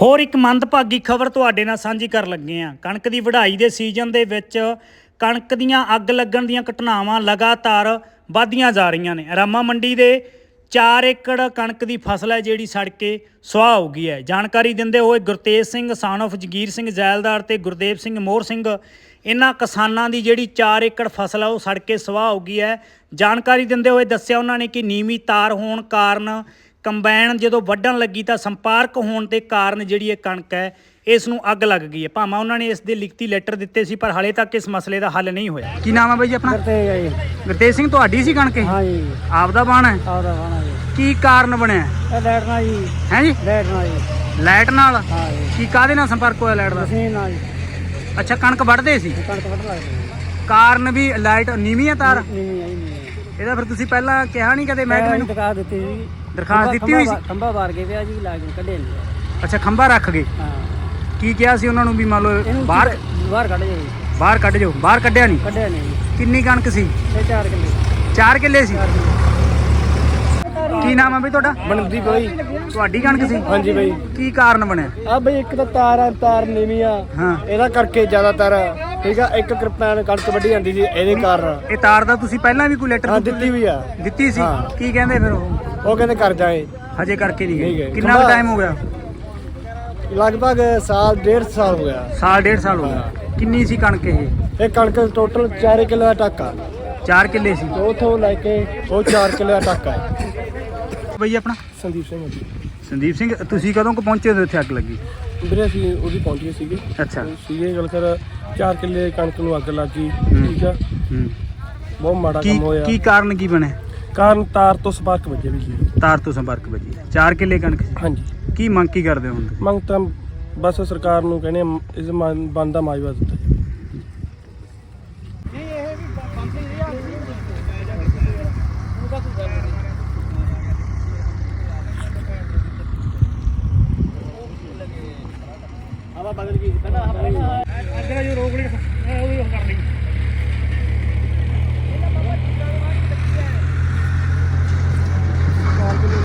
ਹੋਰ ਇੱਕ ਮੰਦਭਾਗੀ ਖਬਰ ਤੁਹਾਡੇ ਨਾਲ ਸਾਂਝੀ ਕਰਨ ਲੱਗੇ ਹਾਂ। ਕਣਕ ਦੀ ਵਢਾਈ ਦੇ ਸੀਜ਼ਨ ਦੇ ਵਿੱਚ ਕਣਕ ਦੀਆਂ ਅੱਗ ਲੱਗਣ ਦੀਆਂ ਘਟਨਾਵਾਂ ਲਗਾਤਾਰ ਵਧਦੀਆਂ ਜਾ ਰਹੀਆਂ ਨੇ। ਰਾਮਾ ਮੰਡੀ ਦੇ 4 ਏਕੜ ਕਣਕ ਦੀ ਫਸਲ ਹੈ ਜਿਹੜੀ ਸੜ ਕੇ ਸੁਆਹ ਹੋ ਗਈ ਹੈ। ਜਾਣਕਾਰੀ ਦਿੰਦੇ ਹੋਏ ਗੁਰਤੇਜ ਸਿੰਘ, ਸਾਨੋਫ, ਜਗੀਰ ਸਿੰਘ ਜੈਲਦਾਰ ਤੇ ਗੁਰਦੇਵ ਸਿੰਘ ਮੋਹਰ ਸਿੰਘ, ਇਹਨਾਂ ਕਿਸਾਨਾਂ ਦੀ ਜਿਹੜੀ 4 ਏਕੜ ਫਸਲ ਹੈ ਉਹ ਸੜ ਕੇ ਸੁਆਹ ਹੋ ਗਈ ਹੈ। ਜਾਣਕਾਰੀ ਦਿੰਦੇ ਹੋਏ ਦੱਸਿਆ ਉਹਨਾਂ ਨੇ ਕਿ ਨੀਵੀਂ ਤਾਰ ਹੋਣ ਕਾਰਨ ਕੰਬਾਈਨ ਜਦੋਂ ਵੱਢਣ ਲੱਗੀ ਤਾਂ ਸੰਪਰਕ ਹੋਣ ਦੇ ਕਾਰਨ ਜਿਹੜੀ ਇਹ ਕਣਕ ਹੈ ਇਸ ਨੂੰ ਅੱਗ ਲੱਗ ਗਈ ਹੈ। ਭਾਵੇਂ ਉਹਨਾਂ ਨੇ ਇਸ ਦੇ ਲਿਖਤੀ ਲੈਟਰ ਦਿੱਤੇ ਸੀ ਪਰ ਹਾਲੇ ਤੱਕ ਇਸ ਮਸਲੇ ਦਾ ਹੱਲ ਨਹੀਂ ਹੋਇਆ। ਕੀ ਨਾਮ ਹੈ ਬਾਈ ਜੀ ਆਪਣਾ? ਕਰਤੇ ਗਏ ਗੁਰਤੇਜ ਸਿੰਘ ਤੁਹਾਡੀ ਸੀ ਕਣਕ? ਹਾਂ ਜੀ ਆਪਦਾ ਬਾਣ ਹੈ? ਆਉਦਾ ਖਾਣਾ ਜੀ। ਕੀ ਕਾਰਨ ਬਣਿਆ? ਇਹ ਲੈਟਣਾ ਜੀ। ਹੈ ਜੀ? ਲੈਟਣਾ ਜੀ। ਲਾਈਟ ਨਾਲ? ਹਾਂ ਜੀ। ਕੀ ਕਾਦੇ ਨਾਲ ਸੰਪਰਕ ਹੋਇਆ ਲਾਈਟ ਦਾ? ਮਸ਼ੀਨ ਨਾਲ ਜੀ। ਅੱਛਾ ਕਣਕ ਵੱਢਦੇ ਸੀ? ਕਣਕ ਵੱਢ ਲੱਗਦੀ ਕਾਰਨ ਵੀ ਲਾਈਟ ਨੀਵੀਂ ਹੈ ਤਾਰ? ਨਹੀਂ ਨਹੀਂ ਆਈ ਨਹੀਂ ਇਹਦਾ ਫਿਰ ਤੁਸੀਂ ਪਹਿਲਾਂ ਕਿਹਾ ਨਹੀਂ ਕਦੇ ਮਹਿਕਮੇ ਨੂੰ ਦਿਖਾ ਦਿੱਤੀ ਸੀ ਦਰਖਾਸਤ ਦਿੱਤੀ ਹੋਈ ਸੀ? ਖੰਭਾ ਬਾਰ ਕੇ ਪਿਆ ਜੀ ਲਾ ਕੇ ਕੱਢੇ ਨਹੀਂ ਅੱਛਾ ਖੰਭਾ ਰੱਖ ਗਏ? ਹਾਂ। ਕੀ ਕਿਹਾ ਸੀ ਉਹਨਾਂ ਨੂੰ ਵੀ ਮੰਨ ਲਓ ਬਾਹਰ ਬਾਹਰ ਕੱਢ ਜਾਈ ਬਾਹਰ ਕੱਢ ਜਾਓ ਬਾਹਰ ਕੱਢਿਆ ਨਹੀਂ ਕੱਢਿਆ ਨਹੀਂ ਜੀ। ਕਿੰਨੀ ਕਣਕ ਸੀ? ਇਹ ਚਾਰ ਕਿੱਲੇ। 4 ਕਿੱਲੇ ਸੀ? ਕੀ ਨਾਮ ਹੈ ਬਈ ਤੁਹਾਡਾ? ਬਣਦੀ ਬਈ। ਤੁਹਾਡੀ ਕਣਕ ਸੀ? ਹਾਂਜੀ ਬਈ। ਕੀ ਕਾਰਨ ਬਣਿਆ? ਆ ਬਈ ਇੱਕ ਤਾਂ ਤਾਰ ਆ ਤਾਰ ਨੀਵੀਂ ਆ। ਹਾਂ। ਇਹਦਾ ਕਰਕੇ ਜ਼ਿਆਦਾਤਰ ਠੀਕ ਆ ਇੱਕ ਕਿਰਪਾਨ ਕਣਕ ਵੱਢੀ ਜਾਂਦੀ ਸੀ ਇਹਦੇ ਕਾਰਨ। ਇਹ ਤਾਰ ਦਾ ਤੁਸੀਂ ਪਹਿਲਾਂ ਵੀ ਕੋਈ ਲੈਟਰ ਹਾਂ ਦਿੱਤੀ ਵੀ ਆ। ਦਿੱਤੀ ਸੀ? ਹਾਂ। ਕੀ ਕਹਿੰਦੇ ਫਿਰ ਉਹ? ਉਹ ਕਹਿੰਦੇ ਕਰ ਜਾਏ। ਹਜੇ ਕਰਕੇ ਨਹੀਂ ਨਹੀਂ ਗਏ। ਗਏ। ਕਿੰਨਾ ਕੁ ਟਾਈਮ ਹੋ ਗਿਆ? ਲਗਭਗ ਸਾਲ ਡੇਢ ਸਾਲ ਹੋ ਗਿਆ। ਸਾਲ ਡੇਢ ਸਾਲ ਹੋ ਗਿਆ। ਕਿੰਨੀ ਸੀ ਕਣਕ ਇਹ? ਇਹ ਕਣਕ ਟੋਟਲ 4 ਕਿੱਲੇ ਦਾ ਟਾਕਾ। 4 ਕਿੱਲੇ ਸੀ। ਉਥੋਂ ਲੈ ਕੇ ਉਹ 4 ਕਿੱਲੇ ਦਾ ਟਾਕਾ। ਹੈ ਬਈ ਆਪਣਾ? ਸੰਦੀਪ ਸਿੰਘ। ਜੀ ਸੰਦੀਪ ਸਿੰਘ ਤੁਸੀਂ ਕਦੋਂ ਕੁ ਪਹੁੰਚੇ ਹੋ ਇੱਥੇ ਅੱਗ ਲੱਗੀ? ਵੀਰੇ ਅਸੀਂ ਉਹਦੀ ਪਹੁੰਚ ਸੀਗੇ। ਅੱਛਾ। ਸੀਗੇ ਗੱਲ ਕਰ 4 ਕਿੱਲੇ ਕਣਕ ਨੂੰ ਅੱਗ ਲੱਗ। ਠੀਕ ਆ। ਹੂੰ। ਬਹੁਤ ਮਾੜਾ ਕੀ ਕੰਮ ਹੋਇਆ। ਕੀ ਕਾਰਨ ਕੀ ਬਣਿਆ? ਕਾਰਨ ਤਾਰ ਤੋਂ ਸਪਾਰਕ ਵੱਜੇ ਵੀ ਜੀ ਤਾਰ ਤੋਂ ਸੰਪਰਕ ਵੱਜੀ। 4 ਕਿੱਲੇ ਕਣਕ ਸੀ। ਹਾਂਜੀ। ਕੀ ਮੰਗ ਕੀ ਕਰਦੇ ਹੋ ਹੁਣ ਤੁਸੀਂ? ਮੰਗ ਤਾਂ ਬਸ ਸਰਕਾਰ ਨੂੰ ਕਹਿੰਦੇ ਆ, ਇਸ ਬੰਦਾ ਮਾਜਵਾ ਦਿੱਤਾ ਜਾਵੇ। ਹਵਾ ਬਦਲ ਗਈ ਪਹਿਲਾਂ ਹਵਾ